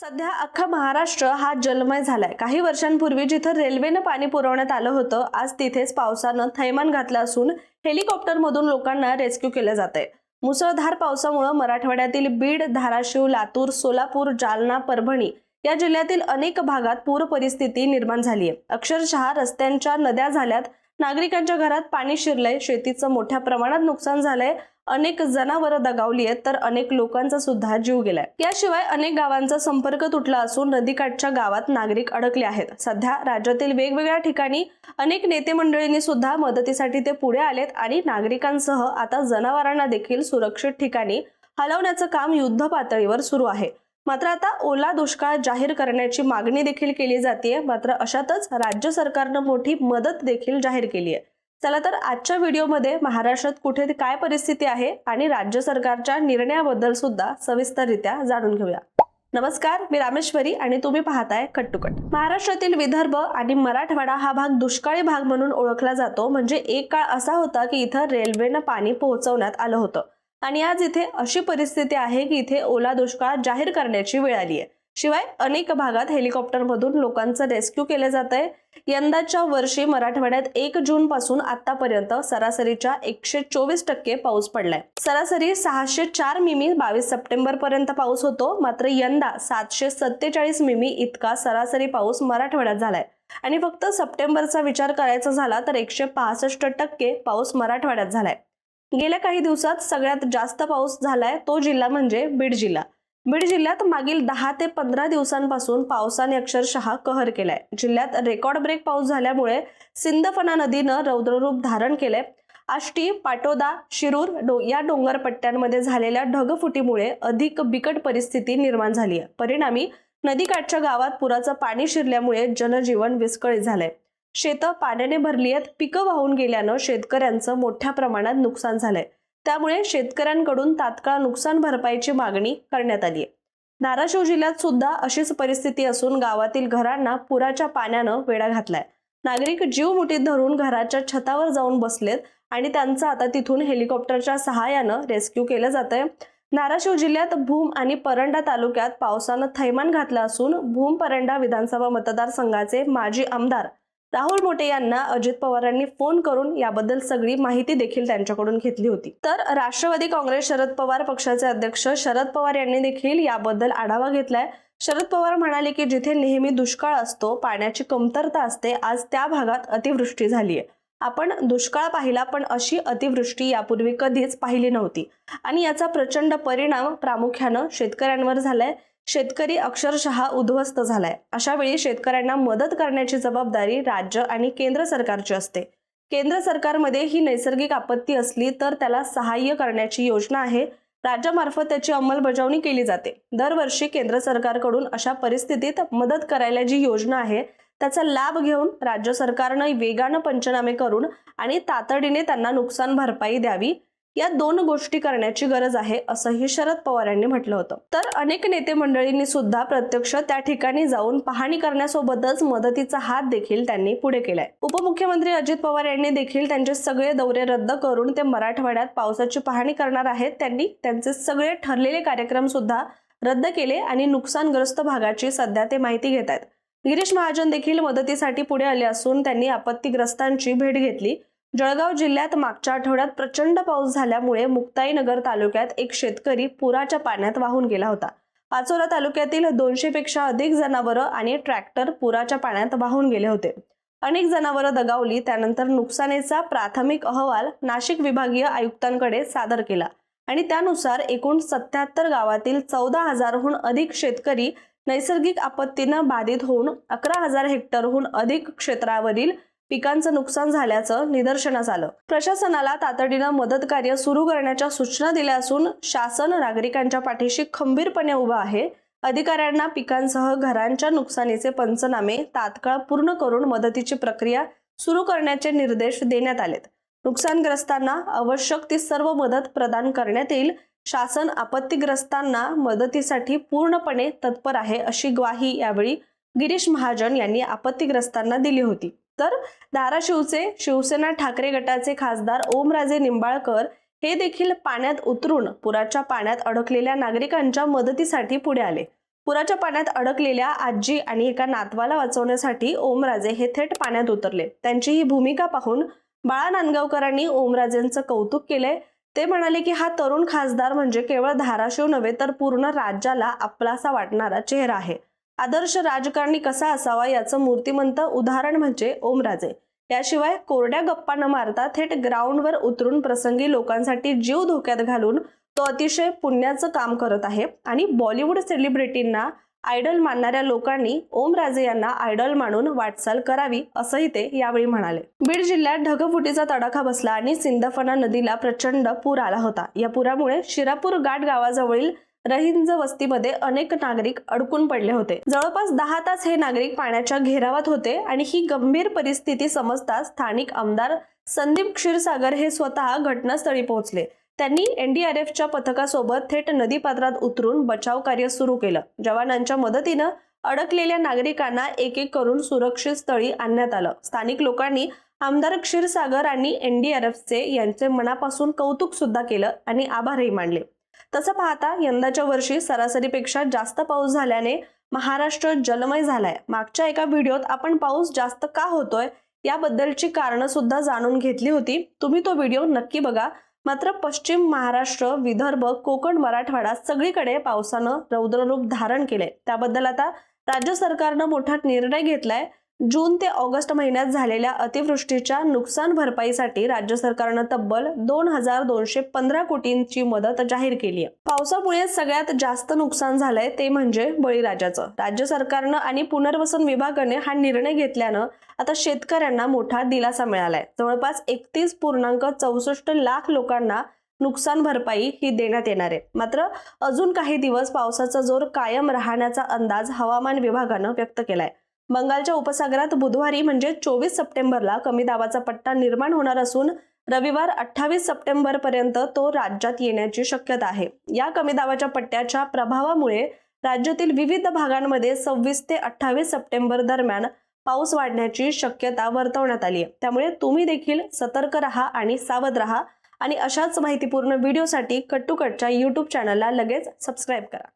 सध्या अख्खा महाराष्ट्र हा जलमय झालाय. काही वर्षांपूर्वी जिथं रेल्वेनं पाणी पुरवण्यात आलं होतं आज तिथेच पावसानं थैमान घातलं असून हेलिकॉप्टरमधून लोकांना रेस्क्यू केलं जात आहे मुसळधार पावसामुळे मराठवाड्यातील बीड धाराशिव लातूर सोलापूर जालना परभणी या जिल्ह्यातील अनेक भागात पूर परिस्थिती निर्माण झाली आहे अक्षरशः रस्त्यांच्या नद्या झाल्यात. नागरिकांच्या घरात पाणी शिरलंय. शेतीचं मोठ्या प्रमाणात नुकसान झालंय. अनेक जनावरं दगावली आहेत तर अनेक लोकांचा सुद्धा जीव गेलाय. याशिवाय अनेक गावांचा संपर्क तुटला असून नदीकाठच्या गावात नागरिक अडकले आहेत. सध्या राज्यातील वेगवेगळ्या ठिकाणी अनेक नेते मंडळींनी सुद्धा मदतीसाठी ते पुढे आलेत आणि नागरिकांसह आता जनावरांना देखील सुरक्षित ठिकाणी हलवण्याचं काम युद्ध पातळीवर सुरू आहे. मात्र आता ओला दुष्काळ जाहीर करण्याची मागणी देखील केली जाते मात्र अशातच राज्य सरकारनं मोठी मदत देखील जाहीर केली आहे चला तर आजच्या व्हिडिओमध्ये महाराष्ट्रात कुठे काय परिस्थिती आहे आणि राज्य सरकारच्या निर्णयाबद्दल सुद्धा सविस्तररित्या जाणून घेऊया. नमस्कार मी रामेश्वरी आणि तुम्ही पाहताय कट्टुकट महाराष्ट्रातील विदर्भ आणि मराठवाडा हा भाग दुष्काळी भाग म्हणून ओळखला जातो. म्हणजे एक काळ असा होता की इथं रेल्वेनं पाणी पोहोचवण्यात आलं होतं. आणि आज इथे अशी परिस्थिती आहे की इथे ओला दुष्काळ जाहीर करण्याची वेळ आली आहे. शिवाय अनेक भागात हेलिकॉप्टरमधून लोकांचं रेस्क्यू केलं जात आहे यंदाच्या वर्षी मराठवाड्यात एक जून पासून आतापर्यंत सरासरीच्या एकशे चोवीस टक्के पाऊस पडलाय. सरासरी सहाशे चार मिमी बावीस सप्टेंबर पर्यंत पाऊस होतो. मात्र यंदा सातशे सत्तेचाळीस मिमी इतका सरासरी पाऊस मराठवाड्यात झालाय. आणि फक्त सप्टेंबरचा विचार करायचा झाला तर एकशे पासष्ट टक्के पाऊस मराठवाड्यात झालाय. गेल्या काही दिवसात सगळ्यात जास्त पाऊस झालाय तो जिल्हा म्हणजे बीड जिल्हा. बीड जिल्ह्यात मागील दहा ते पंधरा दिवसांपासून पावसाने अक्षरशः कहर केलाय. जिल्ह्यात रेकॉर्ड ब्रेक पाऊस झाल्यामुळे सिंदफणा नदीनं रौद्ररूप धारण केलंय. आष्टी पाटोदा शिरूर डो या डोंगर पट्ट्यांमध्ये झालेल्या ढगफुटीमुळे अधिक बिकट परिस्थिती निर्माण झाली आहे परिणामी नदीकाठच्या गावात पुराचं पाणी शिरल्यामुळे जनजीवन विस्कळीत झालंय. शेतं पाण्याने भरली आहेत पिकं वाहून गेल्यानं शेतकऱ्यांचं मोठ्या प्रमाणात नुकसान झालंय. त्यामुळे शेतकऱ्यांकडून तात्काळ नुकसान भरपाईची मागणी करण्यात आली आहे. धाराशिव जिल्ह्यात सुद्धा अशीच परिस्थिती असून गावातील घरांना पुराच्या पाण्यानं वेढा घातलाय. नागरिक जीव मुठीत धरून घराच्या छतावर जाऊन बसलेत आणि त्यांचं आता तिथून हेलिकॉप्टरच्या सहाय्यानं रेस्क्यू केलं जात आहे धाराशिव जिल्ह्यात भूम आणि परंडा तालुक्यात पावसानं थैमान घातलं असून भूम परंडा विधानसभा मतदारसंघाचे माजी आमदार राहुल मोटे यांना अजित पवारांनी फोन करून याबद्दल सगळी माहिती देखील त्यांच्याकडून घेतली होती. तर राष्ट्रवादी काँग्रेस शरद पवार पक्षाचे अध्यक्ष शरद पवार यांनी देखील याबद्दल आढावा घेतलाय. शरद पवार म्हणाले की जिथे नेहमी दुष्काळ असतो पाण्याची कमतरता असते आज त्या भागात अतिवृष्टी झाली आहे आपण दुष्काळ पाहिला पण अशी अतिवृष्टी यापूर्वी कधीच पाहिली नव्हती. आणि याचा प्रचंड परिणाम प्रामुख्यानं शेतकऱ्यांवर झालाय. शेतकरी अक्षरशः उद्ध्वस्त झालाय. अशा वेळी शेतकऱ्यांना मदत करण्याची जबाबदारी राज्य आणि केंद्र सरकारची असते. केंद्र सरकारमध्ये ही नैसर्गिक आपत्ती असली तर त्याला सहाय्य करण्याची योजना आहे. राज्यामार्फत त्याची अंमलबजावणी केली जाते. दरवर्षी केंद्र सरकारकडून अशा परिस्थितीत मदत करायला जी योजना आहे त्याचा लाभ घेऊन राज्य सरकारनं वेगानं पंचनामे करून आणि तातडीने त्यांना नुकसान भरपाई द्यावी या दोन गोष्टी करण्याची गरज आहे असंही शरद पवार यांनी म्हटलं होतं. तर अनेक नेते मंडळींनी सुद्धा प्रत्यक्ष त्या ठिकाणी जाऊन पाहणी करण्यासोबतच मदतीचा हात देखील त्यांनी पुढे केलाय. उपमुख्यमंत्री अजित पवार यांनी देखील त्यांचे सगळे दौरे रद्द करून ते मराठवाड्यात पावसाची पाहणी करणार आहेत. त्यांनी त्यांचे सगळे ठरलेले कार्यक्रम सुद्धा रद्द केले आणि नुकसानग्रस्त भागाची सध्या ते माहिती घेत आहेत गिरीश महाजन देखील मदतीसाठी पुढे आले असून त्यांनी आपत्तीग्रस्तांची भेट घेतली. जळगाव जिल्ह्यात मागच्या आठवड्यात प्रचंड पाऊस झाल्यामुळे मुक्ताईनगर तालुक्यात एक शेतकरी पुराच्या पाण्यात वाहून गेला होता. पाचोरा तालुक्यातील दोनशे पेक्षा अधिक जनावरं आणि ट्रॅक्टर पुराच्या पाण्यात वाहून गेले होते. अनेक जनावरं दगावली त्यानंतर नुकसानीचा प्राथमिक अहवाल नाशिक विभागीय आयुक्तांकडे सादर केला आणि त्यानुसार एकूण सत्याहत्तर गावातील चौदा हजारहून अधिक शेतकरी नैसर्गिक आपत्तीनं बाधित होऊन अकरा हजार हेक्टरहून अधिक क्षेत्रावरील पिकांचं नुकसान झाल्याचं निदर्शनास आलं. प्रशासनाला तातडीनं मदत कार्य सुरू करण्याच्या सूचना दिल्या असून शासन नागरिकांच्या पाठीशी खंबीरपणे उभं आहे. अधिकाऱ्यांना पिकांसह घरांच्या नुकसानीचे पंचनामे तात्काळ पूर्ण करून मदतीची प्रक्रिया सुरू करण्याचे निर्देश देण्यात आलेत. नुकसानग्रस्तांना आवश्यक ती सर्व मदत प्रदान करण्यात येईल. शासन आपत्तीग्रस्तांना मदतीसाठी पूर्णपणे तत्पर आहे अशी ग्वाही यावेळी गिरीश महाजन यांनी आपत्तीग्रस्तांना दिली होती. तर धाराशिवचे शिवसेना ठाकरे गटाचे खासदार ओमराजे निंबाळकर हे देखील पाण्यात उतरून पुराच्या पाण्यात अडकलेल्या नागरिकांच्या मदतीसाठी पुढे आले. पुराच्या पाण्यात अडकलेल्या आजी आणि एका नातवाला वाचवण्यासाठी ओमराजे हे थेट पाण्यात उतरले. त्यांची ही भूमिका पाहून बाळा नांदगावकरांनी ओमराजेंचं कौतुक केले. ते म्हणाले की हा तरुण खासदार म्हणजे केवळ धाराशिव नव्हे तर पूर्ण राज्याला आपलासा वाटणारा चेहरा आहे. आदर्श राजकारणी कसा असावा याचं मूर्तिमंत उदाहरण म्हणजे ओमराजे. याशिवाय कोरड्या गप्पा न मारता थेट ग्राउंडवर उतरून प्रसंगी लोकांसाठी जीव धोक्यात घालून तो अतिशय पुण्याचं काम करत आहे आणि बॉलिवूड सेलिब्रिटींना आयडल मानणाऱ्या लोकांनी ओमराजे यांना आयडल मानून वाटचाल करावी असंही ते यावेळी म्हणाले. बीड जिल्ह्यात ढगफुटीचा तडाखा बसला आणि सिंदफणा नदीला प्रचंड पूर आला होता. या पुरामुळे शिरापूर घाट गावाजवळील रहिंज वस्तीमध्ये अनेक नागरिक अडकून पडले होते. जवळपास दहा तास हे नागरिक पाण्याच्या घेरावात होते आणि ही गंभीर परिस्थिती समजताच स्थानिक आमदार संदीप क्षीरसागर हे स्वतः घटनास्थळी पोहोचले. त्यांनी एनडीआरएफच्या पथकासोबत थेट नदीपात्रात उतरून बचाव कार्य सुरू केलं. जवानांच्या मदतीनं अडकलेल्या नागरिकांना एक एक करून सुरक्षित स्थळी आणण्यात आलं. स्थानिक लोकांनी आमदार क्षीरसागर आणि एनडीआरएफचे यांचे मनापासून कौतुक सुद्धा केलं आणि आभारही मानले. तसं पाहता यंदाच्या वर्षी सरासरीपेक्षा जास्त पाऊस झाल्याने महाराष्ट्र जलमय झालाय. मागच्या एका व्हिडिओत आपण पाऊस जास्त का होतोय याबद्दलची कारणं सुद्धा जाणून घेतली होती. तुम्ही तो व्हिडिओ नक्की बघा. मात्र पश्चिम महाराष्ट्र विदर्भ कोकण मराठवाडा सगळीकडे पावसानं रौद्ररूप धारण केलंय. त्याबद्दल आता राज्य सरकारनं मोठा निर्णय घेतलाय. जून ते ऑगस्ट महिन्यात झालेल्या अतिवृष्टीच्या नुकसान भरपाईसाठी राज्य सरकारनं तब्बल दोन हजार दोनशे पंधरा कोटींची मदत जाहीर केली आहे. पावसामुळे सगळ्यात जास्त नुकसान झालंय ते म्हणजे बळीराजाचं. राज्य सरकारनं आणि पुनर्वसन विभागाने हा निर्णय घेतल्यानं आता शेतकऱ्यांना मोठा दिलासा मिळालाय. जवळपास एकतीस पूर्णांक चौसष्ट लाख लोकांना नुकसान भरपाई ही देण्यात येणार आहे. मात्र अजून काही दिवस पावसाचा जोर कायम राहण्याचा अंदाज हवामान विभागानं व्यक्त केलाय. बंगालच्या उपसागरात बुधवारी म्हणजे चोवीस सप्टेंबरला कमी दाबाचा पट्टा निर्माण होणार असून रविवार अठ्ठावीस सप्टेंबर पर्यंत तो राज्यात येण्याची शक्यता आहे. या कमी दाबाच्या पट्ट्याच्या प्रभावामुळे राज्यातील विविध भागांमध्ये सव्वीस ते अठ्ठावीस सप्टेंबर दरम्यान पाऊस वाढण्याची शक्यता वर्तवण्यात आली आहे. त्यामुळे तुम्ही देखील सतर्क राहा आणि सावध राहा आणि अशाच माहितीपूर्ण व्हिडिओसाठी कट्टूकटच्या यूट्यूब चॅनलला लगेच सबस्क्राईब करा.